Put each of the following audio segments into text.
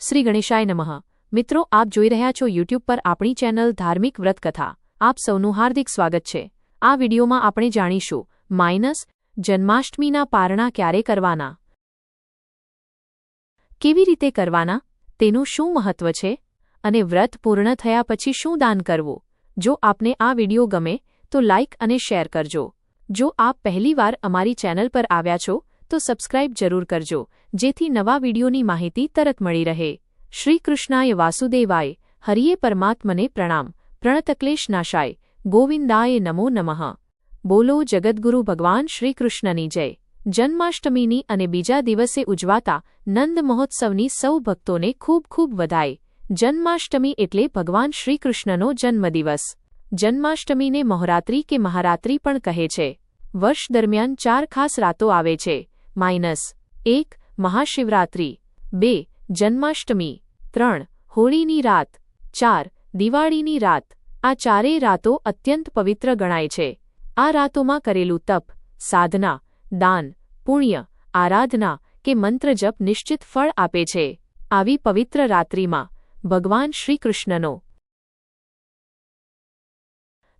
શ્રી ગણેશાય નમઃ. મિત્રો, આપ જોઈ રહ્યા છો યુટ્યુબ પર આપણી ચેનલ ધાર્મિક વ્રત કથા આપ સૌનું હાર્દિક સ્વાગત છે. આ વિડીયોમાં આપણે જાણીશું, માઇનસ જન્માષ્ટમીના પારણા ક્યારે કરવાના? કેવી રીતે કરવાના? તેનું શું મહત્વ છે? અને વ્રત પૂર્ણ થયા પછી શું દાન કરવું? જો આપને આ વીડિયો ગમે, તો લાઇક અને શેર કરજો. જો આપ પહેલીવાર અમારી ચેનલ પર આવ્યા છો તો સબસ્ક્રાઇબ જરૂર કરજો, જેથી નવા વિડીયોની માહિતી તરત મળી રહે. શ્રી કૃષ્ણાય વાસુદેવાય, હરિયે પરમાત્મને પ્રણામ. પ્રણતક્લેશ નાશાય. ગોવિંદાય નમો નમઃ. બોલો જગદગુરુ ભગવાન શ્રીકૃષ્ણની જય. જન્માષ્ટમીની અને બીજા દિવસે ઉજવાતા નંદ મહોત્સવની સૌ ભક્તોને ખૂબ ખૂબ વધાય. જન્માષ્ટમી એટલે ભગવાન શ્રીકૃષ્ણનો જન્મદિવસ. જન્માષ્ટમીને મહોરાત્રી કે મહારાત્રી પણ કહે છે. વર્ષ દરમિયાન ચાર ખાસ રાતો આવે છે. માઇનસ એક મહાશિવરાત્રિ, બે જન્માષ્ટમી, ત્રણ હોળીની રાત, ચાર દિવાળીની રાત. આ ચારેય રાતો અત્યંત પવિત્ર ગણાય છે. આ રાતોમાં કરેલું તપ, સાધના, દાન, પુણ્ય, આરાધના કે મંત્રજપ નિશ્ચિત ફળ આપે છે. આવી પવિત્ર રાત્રિમાં ભગવાન શ્રીકૃષ્ણનો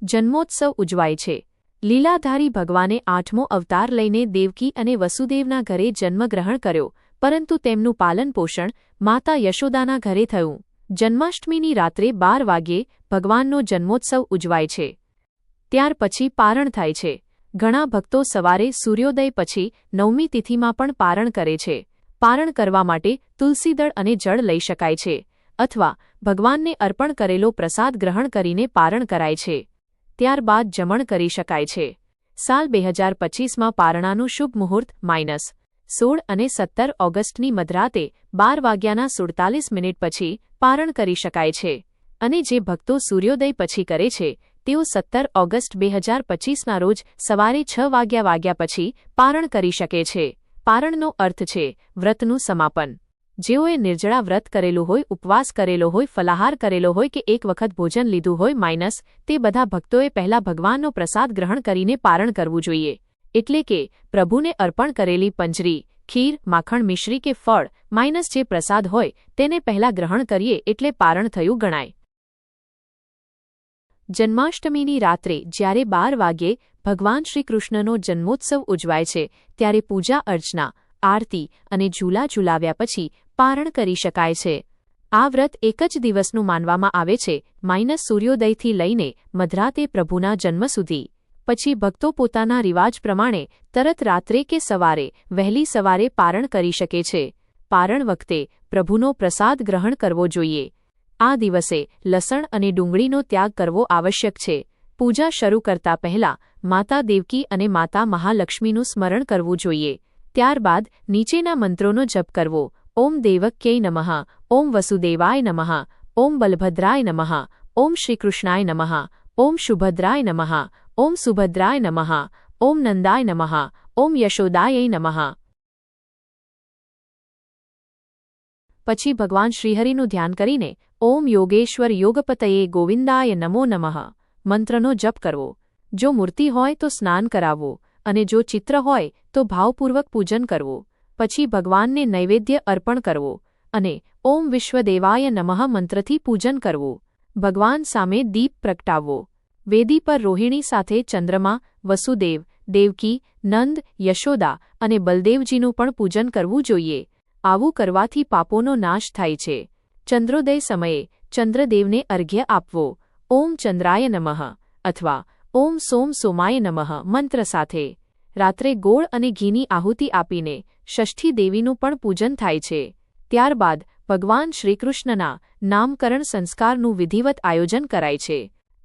જન્મોત્સવ ઉજવાય છે. લીલાધારી ભગવાને આઠમો અવતાર લઈને દેવકી અને વસુદેવના ઘરે જન્મગ્રહણ કર્યો, પરંતુ તેમનું પાલનપોષણ માતા યશોદાના ઘરે થયું. જન્માષ્ટમીની રાત્રે બાર વાગ્યે ભગવાનનો જન્મોત્સવ ઉજવાય છે. ત્યાર પછી પારણ થાય છે. ઘણા ભક્તો સવારે સૂર્યોદય પછી નવમી તિથિમાં પણ પારણ કરે છે. પારણ કરવા માટે તુલસીદળ અને જળ લઈ શકાય છે, અથવા ભગવાનને અર્પણ કરેલો પ્રસાદ ગ્રહણ કરીને પારણ કરાય છે. ત્યારબાદ જમણ કરી શકાય છે. સાલ બે હજાર પચીસમાં પારણાનું શુભ મુહૂર્ત માઇનસ સોળ અને સત્તર ઓગસ્ટની મધરાતે બાર વાગ્યાના સુડતાલીસ મિનિટ પછી પારણ કરી શકાય છે. અને જે ભક્તો સૂર્યોદય પછી કરે છે, તેઓ સત્તર ઓગસ્ટ બે હજાર પચીસના રોજ સવારે છ વાગ્યા વાગ્યા પછી પારણ કરી શકે છે. પારણનો અર્થ છે વ્રતનું સમાપન. જેઓએ નિર્જળા વ્રત કરેલું હોય, ઉપવાસ કરેલો હોય, ફલાહાર કરેલો હોય કે એક વખત ભોજન લીધું હોય, માઇનસ તે બધા ભક્તોએ પહેલા ભગવાનનો પ્રસાદ ગ્રહણ કરીને પારણ કરવું જોઈએ. એટલે કે, પ્રભુને અર્પણ કરેલી પંજરી, ખીર, માખણ મિશ્રી કે ફળ, માઇનસ જે પ્રસાદ હોય, તેને પહેલા ગ્રહણ કરીએ એટલે પારણ થયું ગણાય. જન્માષ્ટમીની રાત્રે જ્યારે બાર વાગ્યે ભગવાન શ્રીકૃષ્ણનો જન્મોત્સવ ઉજવાય છે, ત્યારે પૂજા અર્ચના, આરતી અને ઝૂલા ઝૂલાવ્યા પછી પારણ કરી શકાય છે. આ વ્રત એક જ દિવસનું માનવામાં આવે છે, માઇનસ સૂર્યોદયથી લઈને મધરાતે પ્રભુના જન્મ સુધી. પછી ભક્તો પોતાના રિવાજ પ્રમાણે તરત રાત્રે કે સવારે, વહેલી સવારે પારણ કરી શકે છે. પારણ વખતે પ્રભુનો પ્રસાદ ગ્રહણ કરવો જોઈએ. આ દિવસે લસણ અને ડુંગળીનો ત્યાગ કરવો આવશ્યક છે. પૂજા શરૂ કરતા પહેલા માતા દેવકી અને માતા મહાલક્ષ્મીનું સ્મરણ કરવું જોઈએ. ત્યારબાદ નીચેના મંત્રોનો જપ કરવો ઓમ દેવક્યય નમઃ. ઓમ વસુદેવાય નમઃ. ઓમ બલભદ્રાય નમઃ. ઓમ શ્રીકૃષ્ણાય નમઃ. ઓમ શુભદ્રાય નમઃ. ઓમ સુભદ્રાય નમઃ. ઓમ નંદાય નમઃ. ઓમ યશોદાય નમઃ. પછી ભગવાન શ્રીહરિનું ધ્યાન કરીને ઓમ યોગેશ્વર યોગપતયે ગોવિંદાય નમો નમઃ. મંત્રનો જપ કરવો. જો મૂર્તિ હોય તો સ્નાન કરાવવું અને જો ચિત્ર હોય તો ભાવપૂર્વક પૂજન કરવું. પછી ભગવાનને નૈવેદ્ય અર્પણ કરવો અને ઓમ વિશ્વદેવાય નમઃ મંત્રથી પૂજન કરવું. ભગવાન સામે દીપ પ્રગટાવવો. વેદી પર રોહિણી સાથે ચંદ્રમા, વસુદેવ, દેવકી, નંદ, યશોદા અને બલદેવજીનું પણ પૂજન કરવું જોઈએ. આવું કરવાથી પાપોનો નાશ થાય છે. ચંદ્રોદય સમયે ચંદ્રદેવને અર્ઘ્ય આપવો. ઓમ ચંદ્રાય નમઃ અથવા ઓમ સોમ સોમાય નમઃ મંત્ર સાથે રાત્રે ગોળ અને ઘીની આહુતિ આપીને ષષ્ઠી દેવીનું પણ પૂજન થાય છે. ત્યારબાદ ભગવાન શ્રીકૃષ્ણના નામકરણ સંસ્કારનું વિધિવત આયોજન કરાય છે.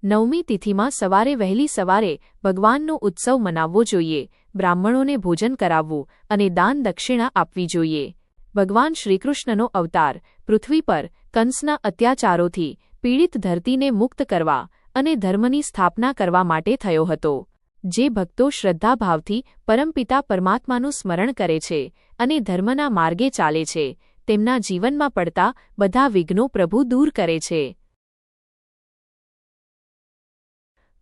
નવમી તિથિમાં સવારે વહેલી સવારે ભગવાનનો ઉત્સવ મનાવવો જોઈએ, બ્રાહ્મણોને ભોજન કરાવવું અને દાન દક્ષિણા આપવી જોઈએ. ભગવાન શ્રીકૃષ્ણનો અવતાર પૃથ્વી પર કંસના અત્યાચારોથી પીડિત ધરતીને મુક્ત કરવા અને ધર્મની સ્થાપના કરવા માટે થયો હતો. જે ભક્તો શ્રદ્ધાભાવથી પરમપિતા પરમાત્માનું સ્મરણ કરે છે અને ધર્મના માર્ગે ચાલે છે, તેમના જીવનમાં પડતા બધા વિઘ્નો પ્રભુ દૂર કરે છે.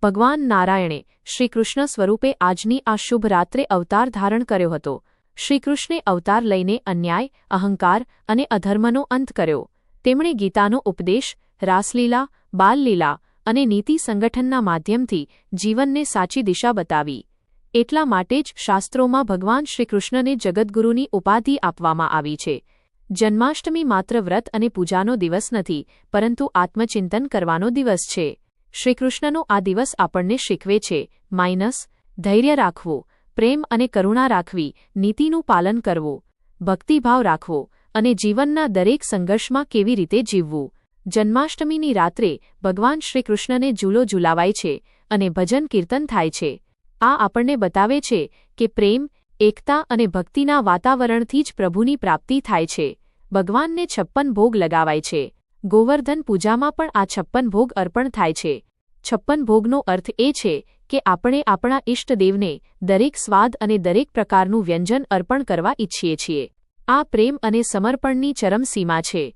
ભગવાન નારાયણે શ્રીકૃષ્ણ સ્વરૂપે આજની આ શુભ રાત્રે અવતાર ધારણ કર્યો હતો. શ્રીકૃષ્ણે અવતાર લઈને અન્યાય, અહંકાર અને અધર્મનો અંત કર્યો. તેમણે ગીતાનો ઉપદેશ, રાસલીલા, બાલલીલા અને નીતિ સંગઠનના માધ્યમથી જીવનને સાચી દિશા બતાવી. એટલા માટે જ શાસ્ત્રોમાં ભગવાન શ્રીકૃષ્ણને જગદગુરુની ઉપાધિ આપવામાં આવી છે. જન્માષ્ટમી માત્ર વ્રત અને પૂજાનો દિવસ નથી, પરંતુ આત્મચિંતન કરવાનો દિવસ છે. શ્રીકૃષ્ણનો આ દિવસ આપણને શીખવે છે, માઇનસ, ધૈર્ય રાખવું, પ્રેમ અને કરુણા રાખવી, નીતિનું પાલન કરવું, ભક્તિભાવ રાખવો અને જીવનના દરેક સંઘર્ષમાં કેવી રીતે જીવવું. જન્માષ્ટમીની રાત્રે ભગવાન શ્રીકૃષ્ણને ઝૂલો ઝૂલાવાય છે અને ભજન કીર્તન થાય છે. આ આપણને બતાવે છે કે પ્રેમ, એકતા અને ભક્તિના વાતાવરણથી જ પ્રભુની પ્રાપ્તિ થાય છે. ભગવાનને છપ્પન ભોગ લગાવાય છે. ગોવર્ધન પૂજામાં પણ આ છપ્પન ભોગ અર્પણ થાય છે. છપ્પન ભોગનો અર્થ એ છે કે આપણે આપણા ઇષ્ટદેવને દરેક સ્વાદ અને દરેક પ્રકારનું વ્યંજન અર્પણ કરવા ઈચ્છીએ છીએ. આ પ્રેમ અને સમર્પણની ચરમસીમા છે.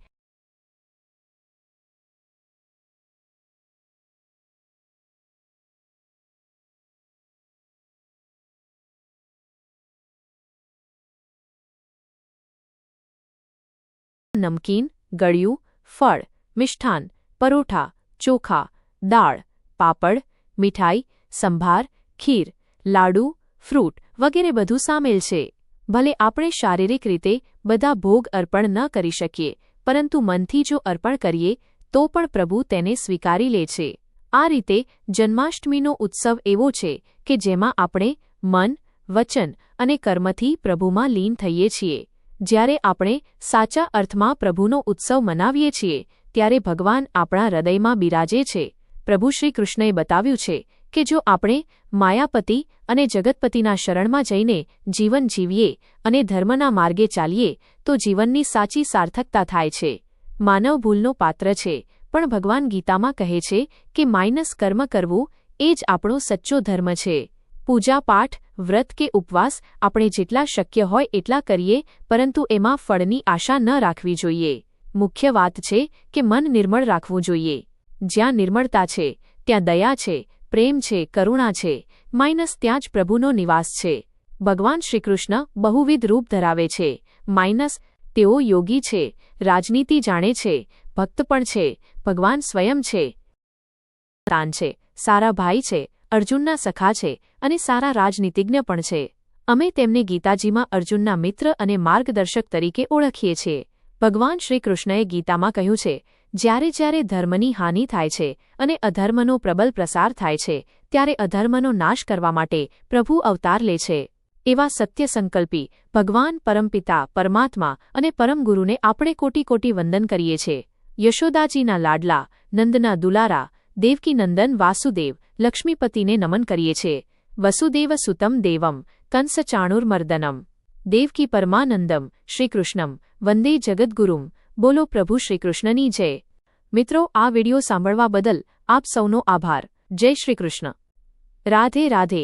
નમકીન, ગળ્યું, ફળ, મિષ્ઠાન, પરોઠા, ચોખા, દાળ, પાપડ, મીઠાઈ, સંભાર, ખીર, લાડુ, ફ્રૂટ વગેરે બધું સામેલ છે. ભલે આપણે શારીરિક રીતે બધા ભોગ અર્પણ ન કરી શકીએ, પરંતુ મનથી જો અર્પણ કરીએ, તો પણ પ્રભુ તેને સ્વીકારી લે છે. આ રીતે જન્માષ્ટમીનો ઉત્સવ એવો છે કે જેમાં આપણે મન, વચન અને કર્મથી પ્રભુમાં લીન થઈએ છીએ. જ્યારે આપણે સાચા અર્થમાં પ્રભુનો ઉત્સવ મનાવીએ છીએ, ત્યારે ભગવાન આપણા હૃદયમાં બિરાજે છે. પ્રભુ શ્રી કૃષ્ણએ બતાવ્યું છે કે જો આપણે માયાપતિ અને જગતપતિના શરણમાં જઈને જીવન જીવીએ અને ધર્મના માર્ગે ચાલીએ, તો જીવનની સાચી સાર્થકતા થાય છે. માનવ ભૂલનો પાત્ર છે, પણ ભગવાન ગીતામાં કહે છે કે માઇનસ કર્મ કરવું એ જ આપણો સચ્ચો ધર્મ છે. પૂજાપાઠ વ્રત કે ઉપવાસ આપણે જેટલા શક્ય હોય એટલા કરીએ, પરંતુ એમાં ફળની આશા ન રાખવી જોઈએ. મુખ્ય વાત છે કે મન નિર્મળ રાખવું જોઈએ. જ્યાં નિર્મળતા છે, ત્યાં દયા છે, પ્રેમ છે, કરુણા છે, માઇનસ ત્યાં જ પ્રભુનો નિવાસ છે. ભગવાન શ્રીકૃષ્ણ બહુવિધ રૂપ ધરાવે છે. માઇનસ, તેઓ યોગી છે, રાજનીતિ જાણે છે, ભક્ત પણ છે, ભગવાન સ્વયં છે તાન છે. સારા ભાઈ છે, અર્જુનના સખા છે અને સારા રાજનીતિજ્ઞ પણ છે. અમે તેમને ગીતાજીમાં અર્જુનના મિત્ર અને માર્ગદર્શક તરીકે ઓળખીએ છીએ. ભગવાન શ્રીકૃષ્ણએ ગીતામાં કહ્યું છે, જ્યારે જ્યારે ધર્મની હાનિ થાય છે અને અધર્મનો પ્રબલ પ્રસાર થાય છે, ત્યારે અધર્મનો નાશ કરવા માટે પ્રભુ અવતાર લે છે. એવા સત્ય સંકલ્પી ભગવાન પરમપિતા, પરમાત્મા અને પરમગુરુને આપણે કોટી કોટી વંદન કરીએ છીએ. યશોદાજીના લાડલા, નંદના દુલારા, દેવકીનંદન વાસુદેવ, લક્ષ્મીપતિને નમન કરીએ છીએ. વસુદેવ સુતમ દેવમ કંસ ચાણુર્મર્દનમ દેવકી પરમાનંદમ શ્રીકૃષ્ણમ વંદે જગદગુરુમ બોલો પ્રભુ શ્રીકૃષ્ણની જય મિત્રો આ વિડિયો સાંભળવા બદલ આપ સૌનો આભાર જય શ્રીકૃષ્ણ રાધે રાધે